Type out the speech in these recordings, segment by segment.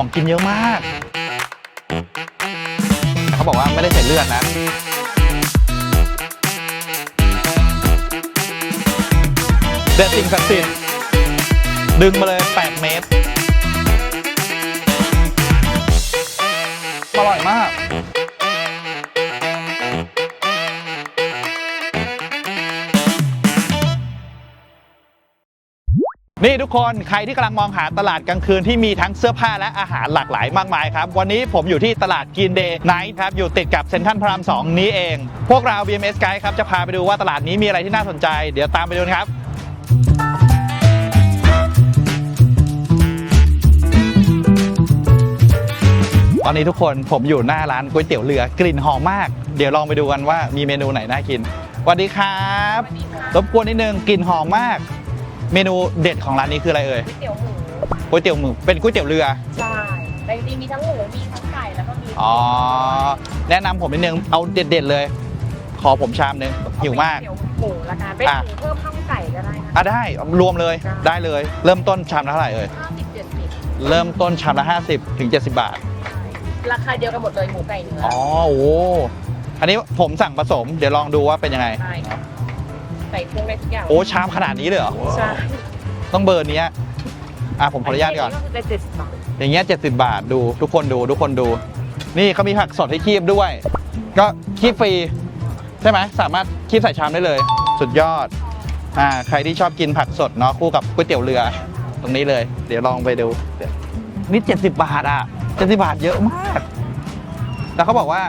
ของกินเยอะมาก เขาบอกว่าไม่ได้ใส่เลือดนะเด็ดสิ่งศักดิ์สิทธิ์ดึงมาเลย 8 เมตร นี่ทุกคนใครที่กำลังมองหาตลาดกลางคืนที่มีทั้งเสื้อผ้าและอาหารหลากหลายมากมายครับ วันนี้ผมอยู่ที่ตลาดกินเดย์ไนท์ครับ อยู่ติดกับเซ็นทรัลพระราม 2 นี้เอง พวกเรา BMS Guide ครับ จะพาไปดูว่าตลาดนี้มีอะไรที่น่าสนใจ เดี๋ยวตามไปดูนะครับตอนนี้ทุกคนผมอยู่หน้าร้านก๋วยเตี๋ยวเรือกลิ่นหอมมาก เดี๋ยวลองไปดูกันว่ามีเมนูไหนน่ากินสวัสดีครับรบกวนนิดนึงกลิ่นหอมมาก เมนูเด็ดของร้านนี้คืออะไรเอ่ยก๋วยเตี๋ยวหมูก๋วยเตี๋ยวหมูเป็นก๋วยเตี๋ยวเรือใช่แต่จริงๆมีทั้งหมูมีทั้งไก่แล้วก็มีอ๋อแนะนำผมนิดนึงเอาเด็ด ๆ เลย ขอผมชามนึงหิวมากก๋วยเตี๋ยวหมูละกันเป็นอะหมูเพิ่มข้าวไก่ก็ได้นะอะได้รวมเลยได้เลย เริ่มต้นชามละเท่าไหร่เอ่ยห้าสิบเจ็ดสิบเริ่มต้นชามละ 50ถึง70 บาท ราคาเดียวกันหมดเลยหมูไก่เนื้ออ๋อโอ้โหอันนี้ผมสั่งผสม เดี๋ยวลองดูว่าเป็นยังไง ใช่ครับ ใส่เครื่องได้ทุกอย่างโอ้ชามขนาดนี้เลยเหรอใช่ต้องเบอร์เนี้ยอะผมขออนุญาตก่อนก็คือได้เจ็ดสิบบาทอย่างเงี้ย70บาทดูทุกคนดูทุกคนดู นี่เขามีผักสดให้คีบด้วย ก็คีบฟรีใช่ไหมสามารถคีบใส่ชามได้เลย สุดยอดอ่าใครที่ชอบกินผักสดเนาะคู่กับก๋วยเตี๋ยวเรือ ตรงนี้เลย เดี๋ยวลองไปดูนี่70บาทอะ70บาทเยอะมาก แล้วเขาบอกว่า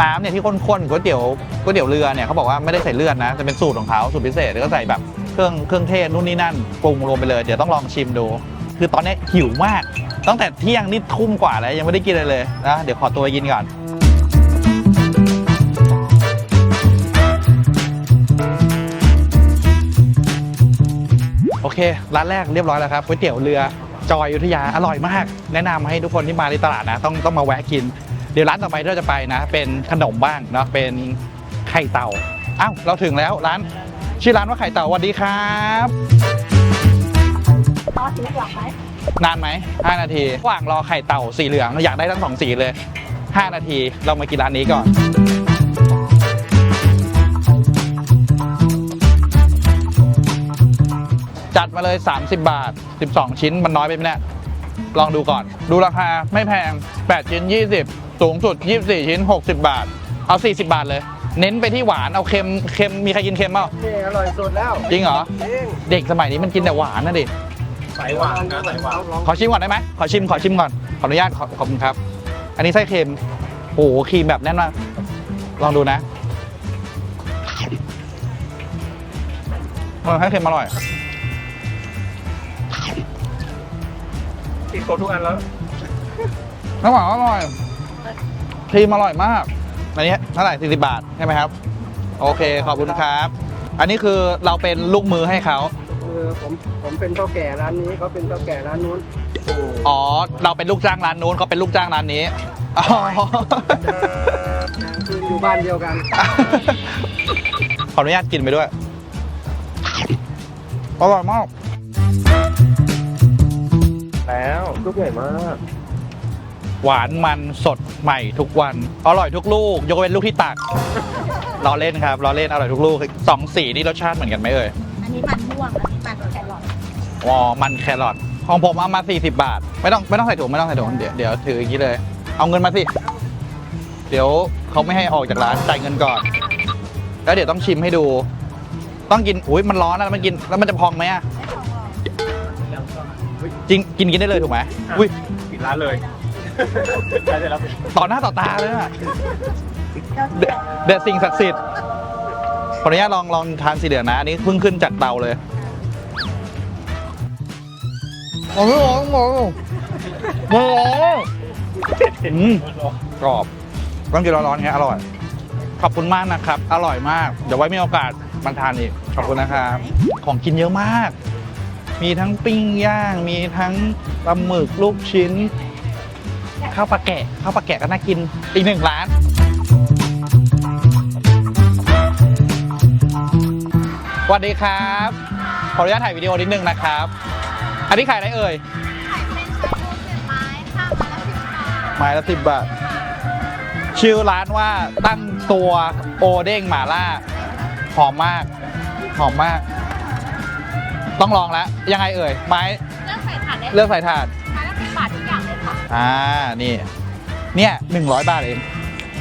น้ำเนี่ยที่ข้นๆก๋วยเตี๋ยว ก๋วยเตี๋ยวเรือเนี่ยเขาบอกว่าไม่ได้ใส่เลือดนะจะเป็นสูตรของเขาสูตรพิเศษแล้วก็ใส่แบบเครื่องเครื่องเทศนู่นนี่นั่นปรุงรวมไปเลยเดี๋ยวต้องลองชิมดู คือตอนนี้หิวมาก ตั้งแต่เที่ยงนี่ทุ่มกว่าแล้วยังไม่ได้กินเลยนะเดี๋ยวขอตัวกินก่อนโอเค ร้านแรกเรียบร้อยแล้วครับก๋วยเตี๋ยวเรือจอยอยุธยาอร่อยมาก แนะนำให้ทุกคนที่มาที่ตลาดนะ ต้องต้องมาแวะกิน เดี๋ยวร้านต่อไปที่เราจะไปนะ เป็นขนมบ้างเนาะเป็น ไข่เต่าอ้าวเราถึงแล้วร้านชื่อร้านว่าไข่เต่าสวัสดีครับรอถึงหลังไหมนานไหม5นาทีระหว่างรอไข่เต่าสีเหลืองอยากได้ทั้งสองสีเลย 5 นาทีเรามากินร้านนี้ก่อนจัดมาเลย 30 บาท 12 ชิ้นมันน้อยไปไหมเนี่ยลองดูก่อน ดูราคาไม่แพง 8 ชิ้น 20 สูงสุด 24 ชิ้น 60 บาท เอา 40 บาทเลย เน้นไปที่หวานเอาเค็มเค็มมีใครกินเค็มเปล่านี่อร่อยสุดแล้วจริงเหรอ จริงเด็กสมัยนี้มันกินแต่หวานนะดิสายหวานนะสายหวานลองขอชิมก่อนได้ไหมขอชิมขอชิมก่อนขออนุญาตขอขอบคุณครับ อันนี้ไส้เค็มโอ้โหครีมแบบแน่นมากลองดูนะเออไส้เค็มอร่อยติดครบทุกอันแล้วน้ำหวานอร่อยครีมอร่อยมาก อันนี้เท่าไหร่40 บาทใช่ไหมครับ โอเคขอบคุณครับ อันนี้คือเราเป็นลูกมือให้เขาคือผมผมเป็นเท่าแก่ร้านนี้เขาเป็นเท่าแก่ร้านนู้นอ๋อ เราเป็นลูกจ้างร้านนู้นเขาเป็นลูกจ้างร้านนี้อ๋อคืออยู่บ้านเดียวกัน ขออนุญาตกินไปด้วยอร่อยมาก แล้วลูกใหญ่มาก หวานมันสดใหม่ทุกวัน อร่อยทุกลูก ยกเว้นลูกที่ตักรอเล่นครับรอเล่นอร่อยทุกลูกสองสีนี่รสชาติเหมือนกันไหมเอ่ยอันนี้มันม่วงอันนี้มันแครอทอ๋อมันแครอทของผมเอามา 40 บาท ไม่ต้องไม่ต้องใส่ถุงไม่ต้องใส่ถุงเดี๋ยวเดี๋ยวถืออย่างนี้เลย เอาเงินมาสิ เดี๋ยวเขาไม่ให้ออกจากร้านจ่ายเงินก่อน แล้วเดี๋ยวต้องชิมให้ดู ต้องกินอุ้ยมันร้อนนะแล้วมันกินแล้วมันจะพองไหมอะจริงกินกินได้เลยถูกไหมอุ้ยปิดร้านเลย ได้แล้วต่อหน้าต่อตาเลยอะเดเดดสิ่งศักดิ์สิทธิ์ขออนุญาตลองลองทานสีเหลืองนะ อันนี้เพิ่งขึ้นจากเตาเลยโอ้โหโอ้โหโอ้โหอืมกรอบต้องกินร้อนๆอย่างเงี้ยอร่อย ขอบคุณมากนะครับ อร่อยมาก เดี๋ยวไว้มีโอกาสมาทานอีก ขอบคุณนะครับ ของกินเยอะมาก มีทั้งปิ้งย่าง มีทั้งปลาหมึกลูกชิ้น ข้าวปลาแกะข้าวปลาแกะก็น่ากินอีกหนึ่งร้าน สวัสดีครับ ขออนุญาตถ่ายวิดีโอนิดนึงนะครับ อันนี้ขายอะไรเอ่ยไม้ไม้ละสิบบาทชื่อร้านว่าตั้งตัวโอเด้งหมาล่าหอมมากหอมมาก ต้องลองแล้วยังไงเอ่ยไม้เลือกใส่ถาดได้เลือกใส่ถาดไม้ละสิบบาททุกอย่างเลยค่ะ อ่า นี่ เนี่ยหนึ่งร้อยบาทเอง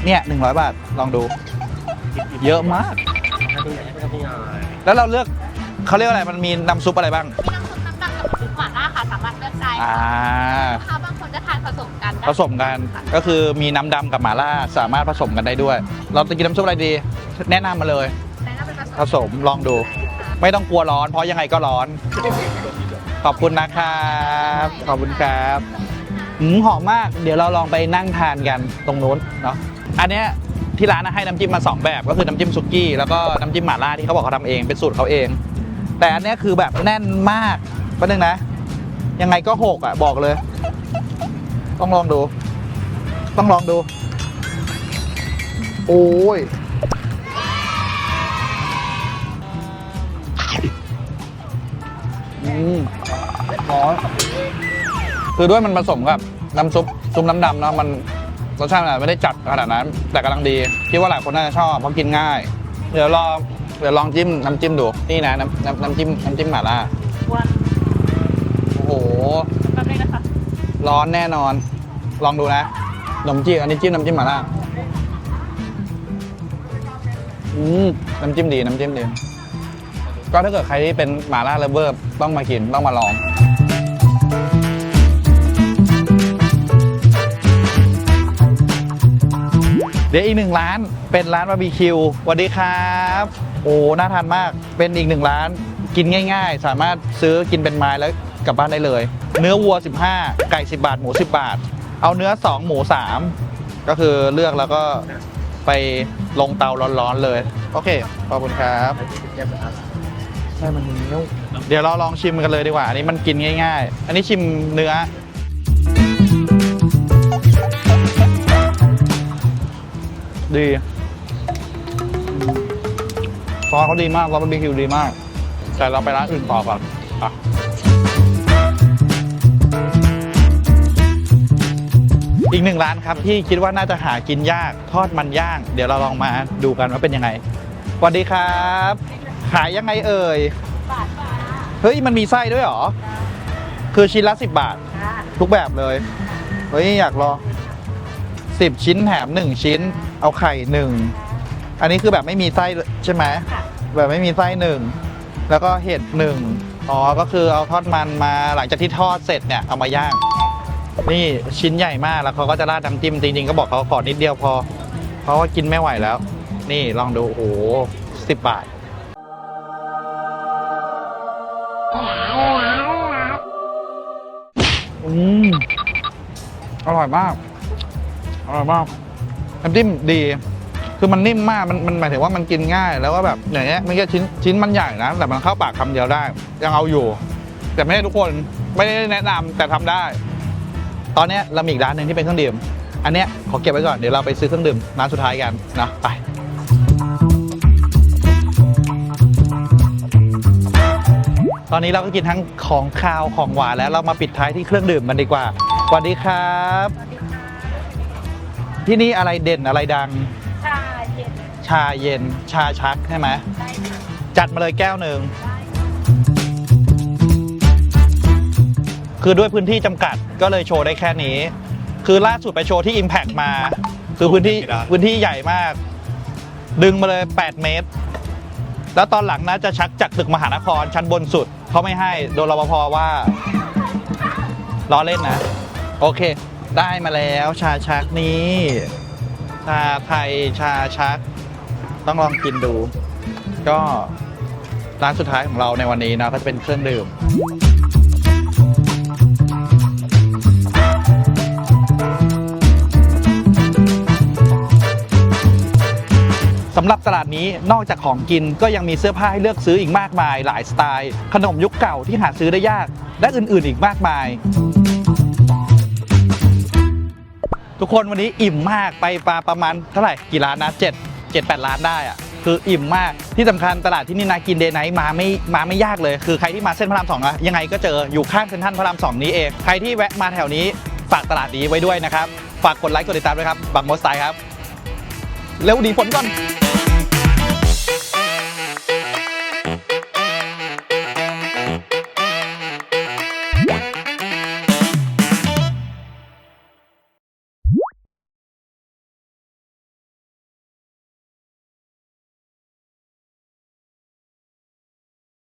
เนี่ยหนึ่งร้อยบาท ลองดู เยอะมาก แล้วเราเลือกเขาเรียกว่าอะไร มันมีน้ำซุปอะไรบ้างมีน้ำซุปน้ำดำกับซุปหม่าล่าค่ะสามารถเลือกได้อ่าลูกค้าบางคนจะทานผสมกันได้ผสมกัน ก็คือมีน้ำดำกับหม่าล่า สามารถผสมกันได้ด้วย เราจะกินน้ำซุปอะไรดี แนะนำมาเลยแล้วก็เป็นผสมผสม ลองดู ไม่ต้องกลัวร้อน เพราะยังไงก็ร้อน ขอบคุณนะครับ ขอบคุณครับ หืมหอมมาก เดี๋ยวเราลองไปนั่งทานกันตรงนู้นเนาะ อันเนี้ยที่ร้านนะให้น้ำจิ้มมาสองแบบ ก็คือน้ำจิ้มซุกี้ แล้วก็น้ำจิ้มหม่าล่าที่เขาบอกเขาทำเองเป็นสูตรเขาเอง แต่อันเนี้ยคือแบบแน่นมากก็นึงนะ ยังไงก็หกอะบอกเลย ต้องลองดู ต้องลองดู โอ้ยอืมร้อน คือด้วยมันผสมกับน้ำซุปซุปน้ำดำเนาะมันรสชาติมันอาจไม่ได้จัดขนาดนั้น แต่กำลังดีคิดว่าหลายคนน่าจะชอบเพราะกินง่าย เดี๋ยวรอเดี๋ยวลองจิ้มน้ำจิ้มดูนี่นะน้ำน้ำน้ำจิ้มน้ำจิ้มหม่าล่าวันโอ้โหแป๊บนึงนะคะร้อนแน่นอน ลองดูนะขนมจีบอันนี้จิ้มน้ำจิ้มหม่าล่าอืมน้ำจิ้มดีน้ำจิ้มดีก็ถ้าเกิดใครที่เป็นหม่าล่าเลฟเวอร์ต้องมากินต้องมาลอง เดี๋ยวอีกหนึ่งร้านเป็นร้านบาร์บีคิวสวัสดีครับ โอ้น่าทานมากเป็นอีกหนึ่งร้านกินง่าย ๆ สามารถซื้อกินเป็นไม้แล้วกลับบ้านได้เลย เนื้อวัว 15 ไก่ 10 บาท หมู 10 บาท เอาเนื้อ 2 หมู 3 ก็คือเลือกแล้วก็ไปลงเตาร้อนๆเลย โอเค ขอบคุณครับใช่มันเหนียวเดี๋ยวเราลองชิมกันเลยดีกว่า อันนี้มันกินง่าย ๆ อันนี้ชิมเนื้อ ดีซอสเขาดีมากซอสบาร์บีคิวดีมาก แต่เราไปร้านอื่นต่อก่อนอะอีกหนึ่งร้านครับที่คิดว่าน่าจะหากินยากทอดมันย่าง เดี๋ยวเราลองมาดูกันว่าเป็นยังไงสวัสดีครับ ขายยังไงเอ่ยบาทค่ะเฮ้ยมันมีไส้ด้วยเหรอ คือชิ้นละสิบบาทค่ะทุกแบบเลย เฮ้ยอยากลอง สิบชิ้นแถมหนึ่งชิ้น เอาไข่หนึ่งอันนี้คือแบบไม่มีไส้ใช่ไหมค่ะแบบไม่มีไส้หนึ่งแล้วก็เห็ดหนึ่งอ๋อก็คือเอาทอดมันมาหลังจากที่ทอดเสร็จเนี่ยเอามาย่างนี่ชิ้นใหญ่มากแล้วเขาก็จะราดน้ำจิ้มจริงๆก็บอกเขาขอนิดเดียวพอเพราะว่ากินไม่ไหวแล้ว นี่ลองดูโอ้โหสิบบาทอืมอร่อยมาก อร่อยมากน้ำจิ้มดี คือมันนิ่มมาก มันมันหมายถึงว่ามันกินง่าย แล้วก็แบบอย่างเงี้ยมันก็ชิ้นชิ้นมันใหญ่นะ แต่มันเข้าปากคำเดียวได้ ยังเอาอยู่ แต่ไม่ได้ทุกคนไม่ได้แนะนำแต่ทำได้ ตอนเนี้ยเรามีอีกร้านหนึ่งที่เป็นเครื่องดื่ม อันเนี้ยขอเก็บไว้ก่อน เดี๋ยวเราไปซื้อเครื่องดื่มร้านสุดท้ายกันนะไป ตอนนี้เราก็กินทั้งของคาวของหวานแล้วเรามาปิดท้ายที่เครื่องดื่มมันดีกว่าสวัสดีครับ ที่นี่อะไรเด่นอะไรดัง ชาเย็นชาเย็น ชาชักใช่ไหม ได้ค่ะจัดมาเลยแก้วหนึ่งคือด้วยพื้นที่จำกัดก็เลยโชว์ได้แค่นี้ คือล่าสุดไปโชว์ที่ Impact มา คือพื้นที่พื้นที่ใหญ่มาก ดึงมาเลย 8 เมตร แล้วตอนหลังนะจะชักจากตึกมหานครชั้นบนสุด เขาไม่ให้โดนรปภว่าล้อเล่นนะ โอเค ได้มาแล้วชาชักนี้ ชาไทยชาชัก ต้องลองกินดู ก็ร้านสุดท้ายของเราในวันนี้นะก็จะเป็นเครื่องดื่ม สำหรับตลาดนี้นอกจากของกินก็ยังมีเสื้อผ้าให้เลือกซื้ออีกมากมาย หลายสไตล์ ขนมยุคเก่าที่หาซื้อได้ยาก และอื่นๆอีกมากมาย ทุกคนวันนี้อิ่มมากไปปลาประมาณเท่าไหร่กี่ล้านนะเจ็ดเจ็ดแปดล้านได้อะคืออิ่มมากที่สำคัญตลาดที่นี่นากินเดย์ไนท์มาไม่มาไม่ยากเลย คือใครที่มาเส้นพระรามสองอะยังไงก็เจออยู่ข้างเซ็นทรัลพระรามสองนี้เองใครที่แวะมาแถวนี้ฝากตลาดนี้ไว้ด้วยนะครับ ฝากกดไลค์กดติดตามด้วยครับบังมอสไตล์ครับเร็วดีผลก่อน